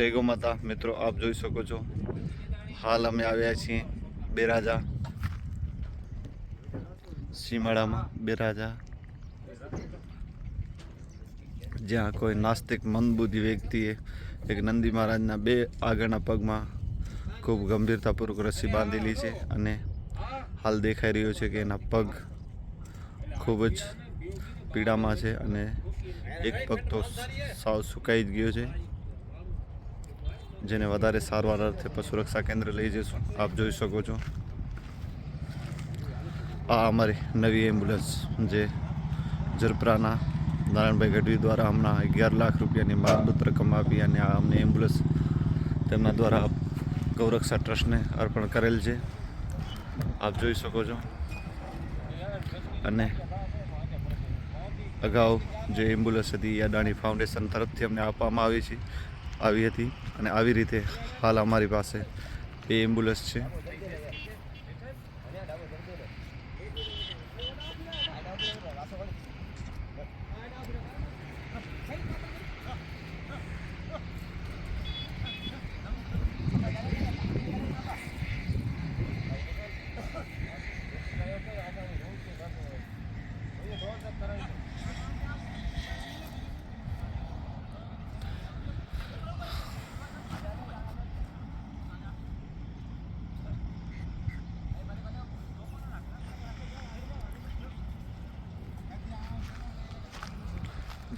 જય ગો માતા, મિત્રો, આપ જોઈ શકો છો. હાલ અમે આવ્યા છીએ બેરાજા સીમાડામાં, બેરાજા. જ્યાં કોઈ નાસ્તિક મંદબુદ્ધિ વ્યક્તિએ એક નંદી મહારાજના બે આગળના પગમાં ખૂબ ગંભીરતાપૂર્વક રસ્સી બાંધેલી છે અને હાલ દેખાઈ રહ્યો છે કે એના પગ ખૂબ જ પીડામાં છે અને એક પગ તો સાવ સુકાઈ જ ગયો છે. જેને વધારે સારવાર અર્થે પશુ રક્ષા કેન્દ્ર લઈ જઈશું. આપ જોઈ શકો છો. આ અમારી નવી એમ્બ્યુલન્સ જે જરપરાના નારાયણભાઈ ગઢવી દ્વારા હમણાં અગિયાર લાખ રૂપિયાની માલભૂત રકમ આપી અને આ અમને એમ્બ્યુલન્સ તેમના દ્વારા ગૌરક્ષા ટ્રસ્ટને અર્પણ કરેલ છે. આપ જોઈ શકો છો. અને અગાઉ જે એમ્બ્યુલન્સ હતી અદાણી ફાઉન્ડેશન તરફથી અમને આપવામાં આવી છે. આવી હતી અને આવી રીતે હાલ અમારી પાસે બે એમ્બ્યુલન્સ છે.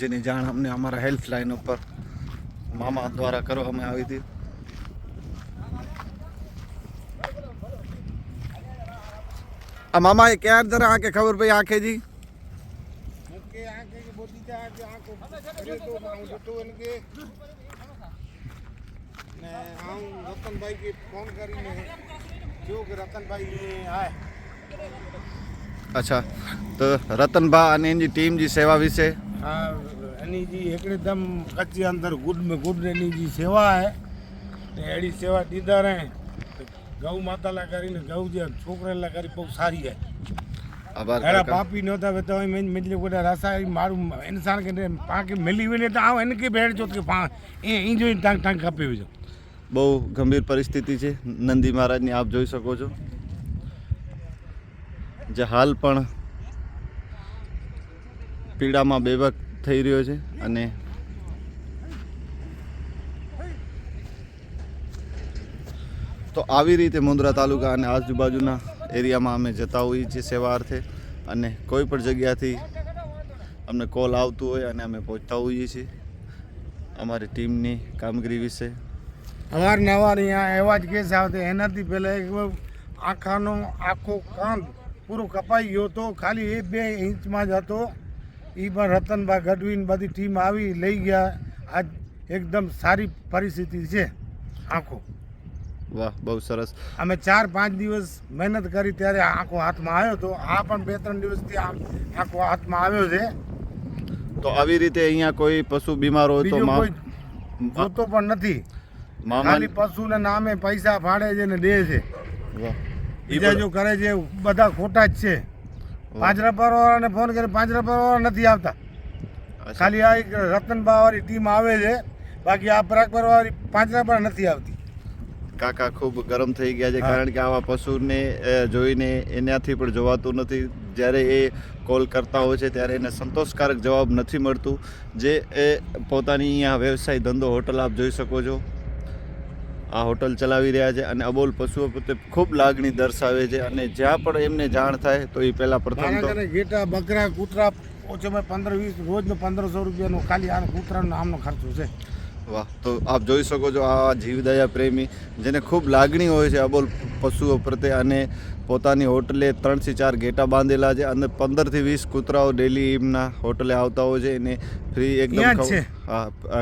जिन्हें जान हमने हमारा हेल्पलाइन ऊपर मामा द्वारा करो हमें आई थी आ मामा ये क्या दर आके खबर पे आके जी रतन अच्छा तो रतन भाई टीम जी सेवा विषय से। એની જે એકદम कच्चे अंदर गुड में गुड એની જે સેવા હે ને એડી સેવા દીધા રહે. ગૌ માતાલા કરીને ગૌ જે છોકરેલા કરી બહુ સારી હે. એના પાપી નહોતા તો મજલી ગોડા રાસા મારું ઇન્સાન કે પાંખે મિલી વને તો આવ એને કે બેઠ જો કે પા એ ઇંજો ટાંગ ટાંગ કાપી વજો બહુ ગંભીર પરિસ્થિતિ છે. નંદી મહારાજની આપ જોઈ શકો છો. જે હાલ પણ પીડામાં બેવક થઈ રહ્યો છે અને તો આવી રીતે મુન્દ્રા તાલુકા અને આજુબાજુના એરિયામાં અમે જતા હોઈએ છીએ સેવા અર્થે અને કોઈ પણ જગ્યાથી અમને કોલ આવતું હોય અને અમે પહોંચતા હોઈએ છીએ અમારી ટીમની કામગીરી વિશે. અવારનવાર અહીંયા એવા જ કેસ આવતા. એનાથી પહેલાં એક આખાનો, આખો કાન પૂરો કપાઈ ગયો તો ખાલી એ બે ઇંચમાં જ હતો. એ પણ રતનભાઈ ગઢવીને બધી ટીમ આવી લઈ ગયા. આજ એકદમ સારી પરિસ્થિતિ છે આંખો. વાહ બહુ સરસ. અમે ચાર પાંચ દિવસ મહેનત કરી ત્યારે આંખો હાથમાં આવ્યો તો આ પણ બે ત્રણ દિવસથી આંખો હાથમાં આવ્યો છે. તો આવી રીતે અહીંયા કોઈ પશુ બીમાર હોય તો જોતો પણ નથી. ખાલી પશુના નામે પૈસા ફાડે છે ને દે છે. બીજા જો કરે છે બધા ખોટા જ છે. પાંજરાપર પરવાળાને ફોન કરી પાંજરા વાળા નથી આવતા. ખાલી આ એક રતનબા વાળી ટીમ આવે છે. બાકી આ ભરાગ પરવાળી પાંજરા પણ નથી આવતી. કાકા ખૂબ ગરમ થઈ ગયા છે કારણ કે આવા પશુને જોઈને એનાથી પણ જોવાતું નથી. જ્યારે એ કોલ કરતા હોય છે ત્યારે એને સંતોષકારક જવાબ નથી મળતું. જે એ પોતાની અહીંયા વ્યવસાય ધંધો હોટલ આપ જોઈ શકો છો. આ હોટલ ચલાવી રહ્યા છે અને અબોલ પશુઓ પ્રત્યે ખૂબ લાગણી દર્શાવે છે અને જ્યાં પણ એમને જાણ થાય તો એ પહેલાં પ્રથમ તો ઘેટા બકરા કૂતરા ઓછામાં પંદર વીસ રોજનો પંદરસો રૂપિયાનો ખાલી આ કૂતરાનો આમનો ખર્ચો છે. વાહ તો આપ જોઈ શકો છો આ જીવદયા પ્રેમી જેને ખૂબ લાગણી હોય છે અબોલ પશુઓ પ્રત્યે અને પોતાની હોટલે ત્રણથી ચાર ગેટા બાંધેલા છે અને પંદરથી વીસ કૂતરાઓ ડેલી એમના હોટલે આવતા હોય છે. એને ફ્રી એકદમ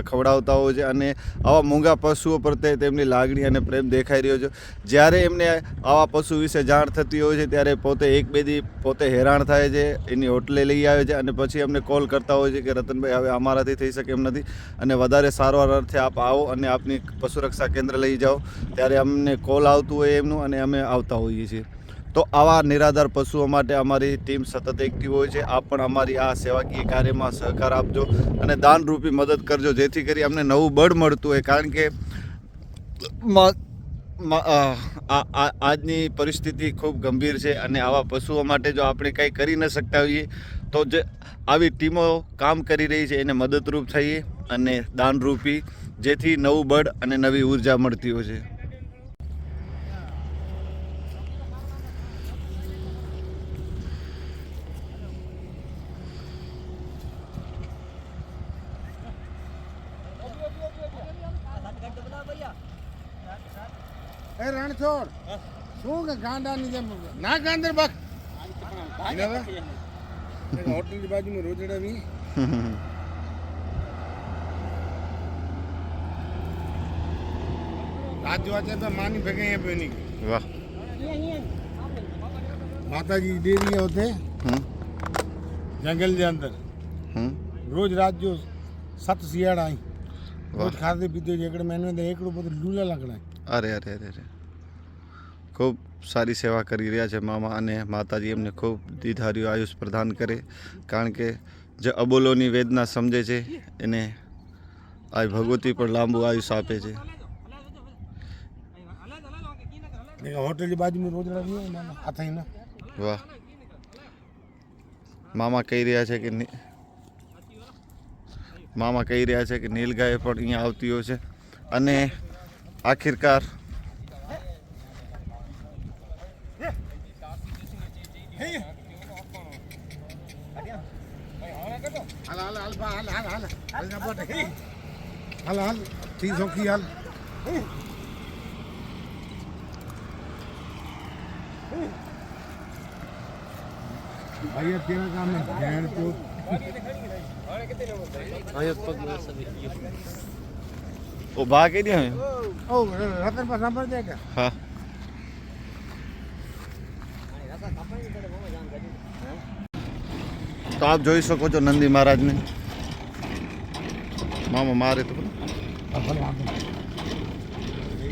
ખવડાવતા હોય છે અને આવા મૂંગા પશુઓ પ્રત્યે તેમની લાગણી અને પ્રેમ દેખાઈ રહ્યો છે. જ્યારે એમને આવા પશુ વિશે જાણ થતી હોય છે ત્યારે પોતે એક બે દી પોતે હેરાન થાય છે એની હોટલે લઈ આવે છે અને પછી અમને કોલ કરતા હોય છે કે રતનભાઈ હવે અમારાથી થઈ શકે એમ નથી અને વધારે સારવાર અર્થે આપ આવો અને આપની પશુ રક્ષા કેન્દ્ર લઈ જાઓ. ત્યારે અમને કોલ આવતું હોય એમનું અને અમે આવતા હોઈએ છીએ. તો આવા નિરાધાર પશુઓ માટે અમારી ટીમ સતત એક્ટિવ હોય છે. આપ પણ અમારી આ સેવાકીય કાર્યમાં સહકાર આપજો અને દાનરૂપી મદદ કરજો. જેથી કરી અમને નવું બળ મળતું હોય. કારણ કે આજની પરિસ્થિતિ ખૂબ ગંભીર છે અને આવા પશુઓ માટે જો આપણે કંઈ કરી ન શકતા હોઈએ, તો જે આવી ટીમો કામ કરી રહી છે. એને મદદરૂપ થઈએ અને દાનરૂપી, જેથી નવું બળ અને નવી ઊર્જા મળતી હોય છે. રાઠોડ શું કે ગાંડાની જેમ? ના ગાંદર બક હોટલની બાજુમાં રોજડા મી રાજુ આજે તો માની ભેગે એ બેની વાહ. માતાજી દેવી હોતે જંગલ જે અંદર. રોજ રાત જો સત શિયાળ आई रोज खाते पीते एकड़ महीने में एकड़ ऊपर लूला लगना है अरे अरे अरे अरे ખૂબ સારી સેવા કરી રહ્યા છે મામા અને માતાજી એમને ખૂબ દીધાર્યું આયુષ પ્રદાન કરે. કારણ કે જે અબોલોની વેદના સમજે છે એને આ ભગવતી પણ લાંબુ આયુષ આપે છે. હોટલ બાજુમાં વાહ. મામા કહી રહ્યા છે કે મામા કહી રહ્યા છે કે નીલગાય પણ અહીંયા આવતી હોય છે. અને આખિરકાર ਸੌਖੀ ਸੌਖੀ ਹਾਲ भाई अब क्या काम है भैन को भाई अब पग बस वो भाग के दिया हमें ओ रतन पर संभल जाएगा हां તો આપ જોઈ શકો છો નંદી મહારાજને મામા મારે તો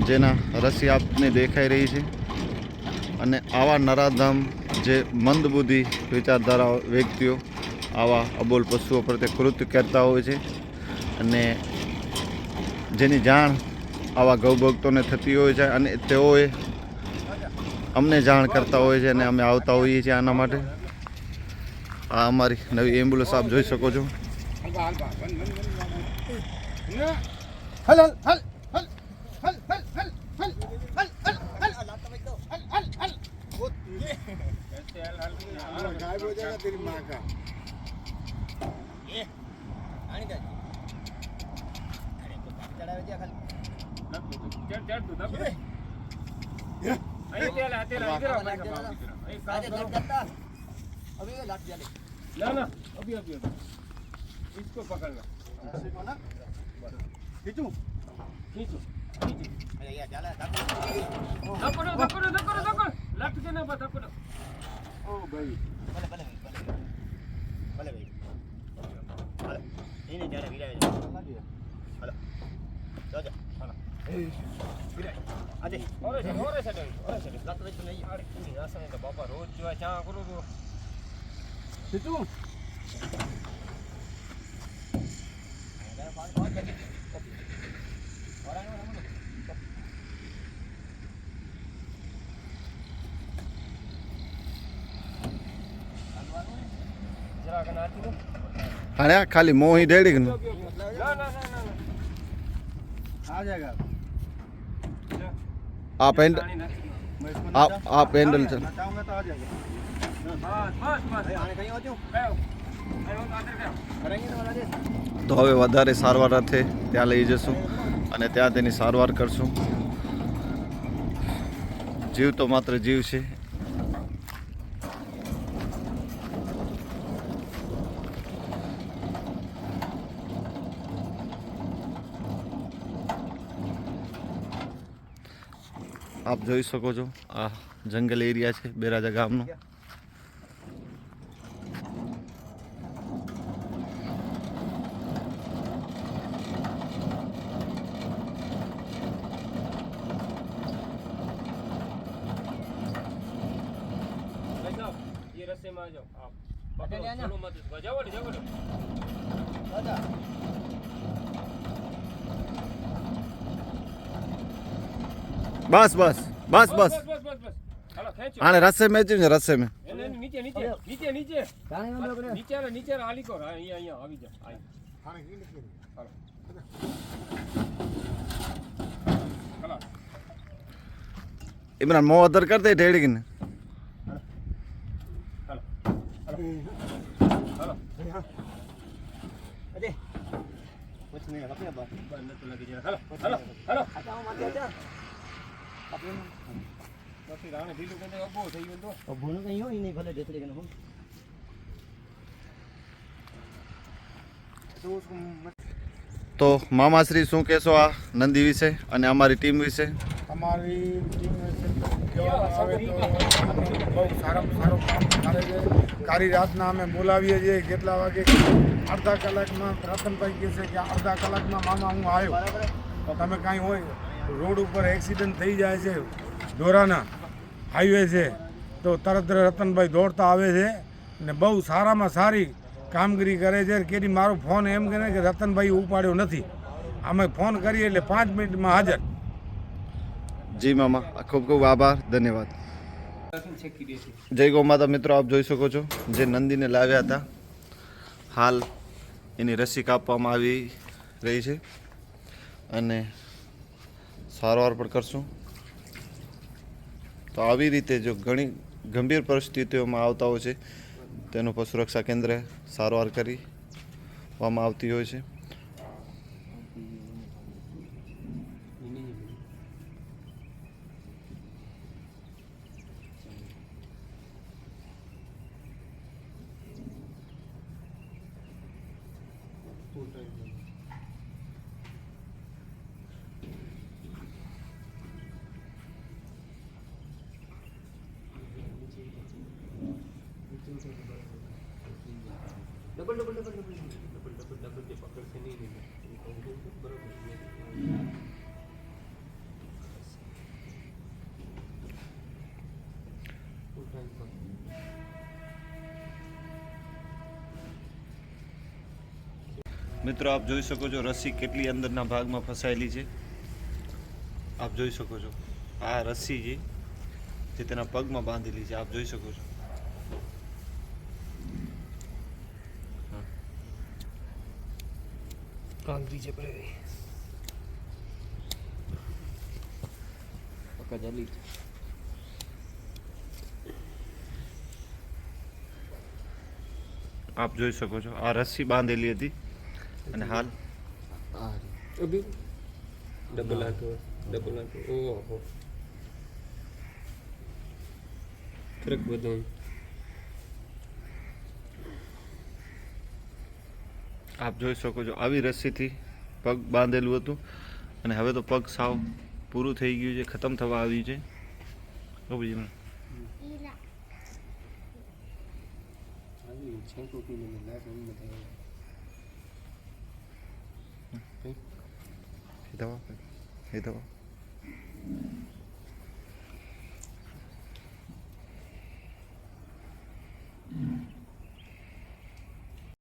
જેના રસી આપને દેખાઈ રહી છે અને આવા નરાધામ જે મંદબુદ્ધિ વિચારધારા વ્યક્તિઓ આવા અબોલ પશુઓ પ્રત્યે કૃત્ય કરતા હોય છે અને જેની જાણ આવા ગૌભક્તોને થતી હોય છે અને તેઓએ અમને જાણ કરતા હોય છે અને અમે આવતા હોઈએ છીએ આના માટે આ અમારી નવી એમ્બ્યુલન્સ આપ જોઈ શકો છો હલ હલ હાલ गायब हो जाएगा तेरी माँ का ये आने का अरे तो चढ़ावे जा खाली चढ़ चढ़ तू दब ये अरे तेल आ तेल इधर आ इधर आ अरे लग जाता अभी ये लाट जाले ना ना अभी अभी इसको पकड़ना इसको ना खींचू खींचू ધપડો ધપડો ધપડો ધપડો લટકે ભાઈ ભલે ભલે ભલે ભલે ભાઈ. ભલે નહીં નહીં ત્યારે વિરાય હલો જોજો હલો આજે ઓરે છે ઓરે છે ઓરે છે લાત વેચ નહીં આડે પૂરી રાસણ તો બાપા રોજ જોવા ચા કરું તો સીધું હા ખાલી મોહી દેડી ને? આ પેન્ડ આ પેન્ડલ છે. તો હવે વધારે સારવાર અર્થે ત્યાં લઈ જશું અને ત્યાં તેની સારવાર કરશું. જીવ તો માત્ર જીવ છે. આપ જોઈ શકો છો આ જંગલ એરિયા છે બેરાજા ગામનો. રસ્તે માં જાઓ આપ પકડો બસ બસ બસ બસ. આને રસ્સે મેચ છે રસ્સે મેં. નીચે નીચે નીચે નીચે. નીચે નીચે આલી કોર અહીંયા અહીંયા આવી જા ઇમરાન મો અદર કરતે ટેડી તો મામાશ્રી, શું કહેશો આ નંદી વિશે અને અમારી ટીમ વિશે? અમારી ટીમ બહુ સારામાં સારું કામ કરે છે. કારી રાતના અમે બોલાવીએ છીએ. કેટલા વાગે? અડધા કલાકમાં રતનભાઈ કહે છે કે અડધા કલાકમાં મામા હું આવ્યો. તો તમે કાંઈ હોય, રોડ ઉપર એક્સિડન્ટ થઈ જાય છે, દોરાના હાઈવે છે, તો તરત રતનભાઈ દોડતા આવે છે. ને બહુ સારામાં સારી કામગીરી કરે છે કેરી મારો ફોન એમ કહે કે રતનભાઈ ઉપાડ્યો નથી. અમે ફોન કરીએ એટલે પાંચ મિનિટમાં હાજર. જી મામા, ખૂબ ખૂબ આભાર, ધન્યવાદ. જય ગૌ માતા, મિત્રો, આપ જોઈ શકો છો, જે નંદીને લાવ્યા હતા, હાલ એની રસી કાપવામાં આવી રહી છે. અને સારવાર પણ કરશું. તો આવી રીતે જો ઘણી ગંભીર પરિસ્થિતિઓમાં આવતા હોય છે તેનું પશુ રક્ષા કેન્દ્રે સારવાર કરવામાં આવતી હોય છે. ડબલ મિત્રો, આપ જોઈ શકો છો રસ્સી કેટલી અંદરના ભાગમાં ફસાયેલી છે. આપ જોઈ શકો છો. આ રસ્સી છે જે તેના પગમાં બાંધેલી છે, આપ જોઈ શકો છો. કાંગરી છે પડે પક્કા જલી આપ જોઈ શકો છો. આ રસ્સી બાંધેલી હતી. અને હાલ ડબલ આંટો ડબલ આંટો ઓહો. ફરક બધો આપ જોઈ શકો છો, આવી રસ્સીથી પગ બાંધેલું હતું. અને હવે તો પગ સાવ પૂરું થઈ ગયું છે, ખતમ થવા આવ્યું છે. Mm-hmm.